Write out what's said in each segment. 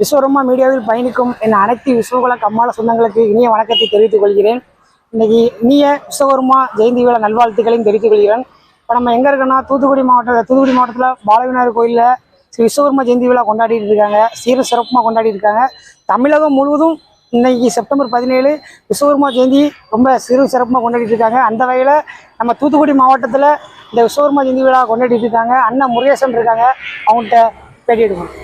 விஸ்வரம்மா மீடியாவில் பயணிக்கும் என் அனைத்து விஸ்வகுல கம்மாள சொந்தங்களுக்கு இனிய வணக்கத்தை தெரிவித்துக் கொள்கிறேன். இன்னைக்கு இனிய விஸ்வகர்மா ஜெயந்தி விழா நல்வாழ்த்துக்களையும் தெரிவித்துக் கொள்கிறேன். இப்போ நம்ம எங்கே இருக்கோன்னா தூத்துக்குடி மாவட்டத்தில் தூத்துக்குடி மாவட்டத்தில் பாலவிநாயகர் கோயிலில் ஸ்ரீ விஸ்வகர்மா ஜெயந்தி விழா கொண்டாடிட்டு இருக்காங்க. சீர சிறப்புமாக கொண்டாடிட்டு இருக்காங்க. தமிழகம் முழுவதும் இன்னைக்கு செப்டம்பர் பதினேழு விஸ்வகர்மா ஜெயந்தி ரொம்ப சிறு சிறப்புமாக கொண்டாடிட்டு இருக்காங்க. அந்த வகையில் நம்ம தூத்துக்குடி மாவட்டத்தில் இந்த விஸ்வகர்மா ஜெயந்தி விழா கொண்டாடிட்டு இருக்காங்க. அண்ணன் முருகேசன் இருக்காங்க. அவங்கள்ட்ட பேட்டி எடுக்கணும்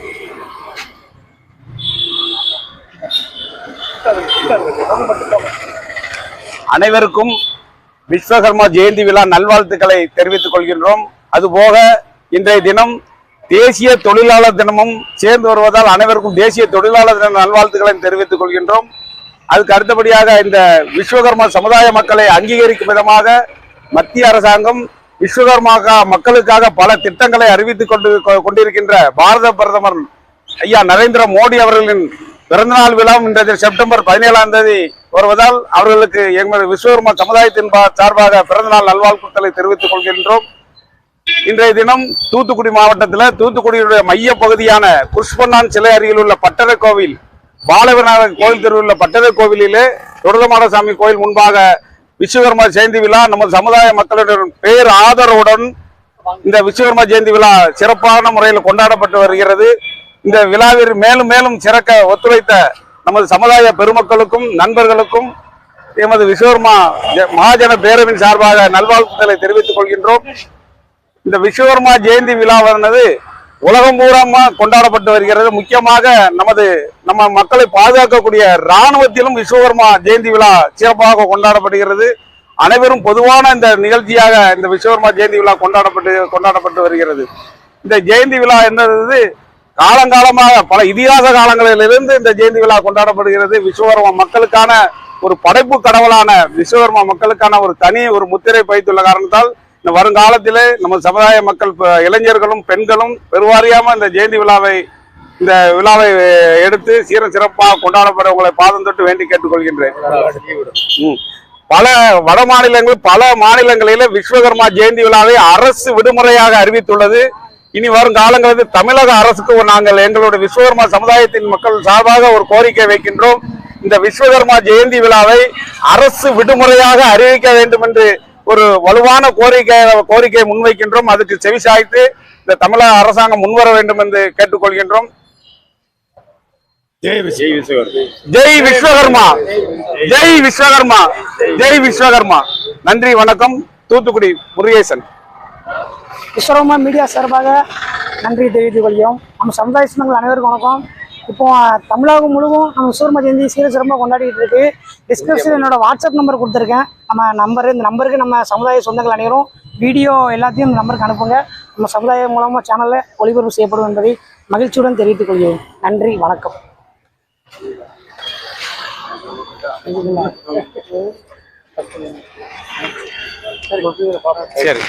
அனைவருக்கும் விஸ்வகர்மா ஜெயந்தி விழா நல்வாழ்த்துக்களை தெரிவித்துக் கொள்கின்றோம். அதுபோக இன்றைய தினம் தேசிய தொழிலாளர் தினமும் சேர்ந்து வருவதால் அனைவருக்கும் தேசிய தொழிலாளர் தின நல்வாழ்த்துக்களை தெரிவித்துக் கொள்கின்றோம். அதுக்கு அடுத்தபடியாக இந்த விஸ்வகர்மா சமுதாய மக்களை அங்கீகரிக்கும் விதமாக மத்திய அரசாங்கம் விஸ்வகர்மா மக்களுக்காக பல திட்டங்களை அறிவித்துக் கொண்டு கொண்டிருக்கின்ற பாரத பிரதமர் ஐயா நரேந்திர மோடி அவர்களின் பிறந்தநாள் விழா இன்றைய செப்டம்பர் பதினேழாம் தேதி வருவதால் அவர்களுக்கு எங்களது விஸ்வகர்மா சமுதாயத்தின் சார்பாக பிறந்தநாள் நல்வாழ்த்துக்களை தெரிவித்துக் கொள்கின்றோம். இன்றைய தினம் தூத்துக்குடி மாவட்டத்தில் தூத்துக்குடியுடைய மைய பகுதியான புஷ்பண்ணான் சிலை அருகில் உள்ள பட்டத கோவில் பாலவிநாயகர் கோவில் தெருவில் உள்ள பட்டத கோவிலிலே துரதமாடசாமி கோயில் முன்பாக விஸ்வகர்மா ஜெயந்தி விழா. நமது சமுதாய மக்களுடன் பேர் ஆதரவுடன் இந்த விஸ்வகர்மா ஜெயந்தி விழா சிறப்பான முறையில் கொண்டாடப்பட்டு வருகிறது. இந்த விழாவில் மேலும் மேலும் சிறக்க ஒத்துழைத்த நமது சமுதாய பெருமக்களுக்கும் நண்பர்களுக்கும் எமது விஸ்வர்மா மகாஜன பேரவின் சார்பாக நல்வாழ்த்துக்களை தெரிவித்துக் கொள்கின்றோம். இந்த விஸ்வகர்மா ஜெயந்தி விழாவானது உலகம் பூராமா கொண்டாடப்பட்டு வருகிறது. முக்கியமாக நமது நம்ம மக்களை பாதுகாக்கக்கூடிய இராணுவத்திலும் விஸ்வகர்மா ஜெயந்தி விழா சிறப்பாக கொண்டாடப்படுகிறது. அனைவரும் பொதுவான இந்த நிகழ்ச்சியாக இந்த விஸ்வகர்மா ஜெயந்தி விழா கொண்டாடப்பட்டு கொண்டாடப்பட்டு வருகிறது. இந்த ஜெயந்தி விழா என்னது காலங்காலமாக பல இதிகாச காலங்களிலிருந்து இந்த ஜெயந்தி விழா கொண்டாடப்படுகிறது. விஸ்வகர்மா மக்களுக்கான ஒரு படைப்பு கடவுளான விஸ்வகர்மா மக்களுக்கான ஒரு தனி ஒரு முத்திரை பைத்துள்ள காரணத்தால் இந்த வருங்காலத்திலே நம்ம சமுதாய மக்கள் இளைஞர்களும் பெண்களும் பெருவாரியாம இந்த ஜெயந்தி விழாவை இந்த விழாவை எடுத்து சீர சிறப்பாக கொண்டாடப்பட உங்களை பாதம் தொட்டு வேண்டி கேட்டுக்கொள்கின்றேன். பல வட மாநிலங்கள் பல மாநிலங்களில விஸ்வகர்மா ஜெயந்தி விழாவை அரசு விடுமுறையாக அறிவித்துள்ளது. இனி வரும் காலங்களில் தமிழக அரசுக்கு நாங்கள் எங்களுடைய விஸ்வகர்மா சமுதாயத்தின் மக்கள் சார்பாக ஒரு கோரிக்கை வைக்கின்றோம். இந்த விஸ்வகர்மா ஜெயந்தி விழாவை அரசு விடுமுறையாக அறிவிக்க வேண்டும் என்று ஒரு வலுவான கோரிக்கை கோரிக்கையை முன்வைக்கின்றோம். அதுக்கு செவிசாய்த்து இந்த தமிழக அரசாங்கம் முன்வர வேண்டும் என்று கேட்டுக்கொள்கின்றோம். ஜெய் விஸ்வகர்மா. ஜெய் விஸ்வகர்மா. ஜெய் விஸ்வகர்மா. நன்றி வணக்கம். தூத்துக்குடி முருகேசன். விஸ்வரமா மீடியா சார்பாக நன்றி தெரிவித்துக் கொள்கிறோம். நம்ம சமுதாய சொந்தங்கள் அனைவருக்கும் வணக்கம். இப்போ தமிழகம் முழுவதும் நம்ம விஸ்வரம்மா ஜெயந்தி சீர சிறப்பாக கொண்டாடிட்டு இருக்கு. டிஸ்கிரிப்ஷன் என்னோட வாட்ஸ்அப் நம்பர் கொடுத்துருக்கேன். நம்ம நம்பர் இந்த நம்பருக்கு நம்ம சமுதாய சொந்தங்கள் அனைவரும் வீடியோ எல்லாத்தையும் இந்த நம்பருக்கு அனுப்புங்க. நம்ம சமுதாயம் மூலமாக சேனலில் ஒளிபரப்பு செய்யப்படும் என்பதை மகிழ்ச்சியுடன் தெரிவித்துக் கொள்கிறோம். நன்றி வணக்கம். சரி.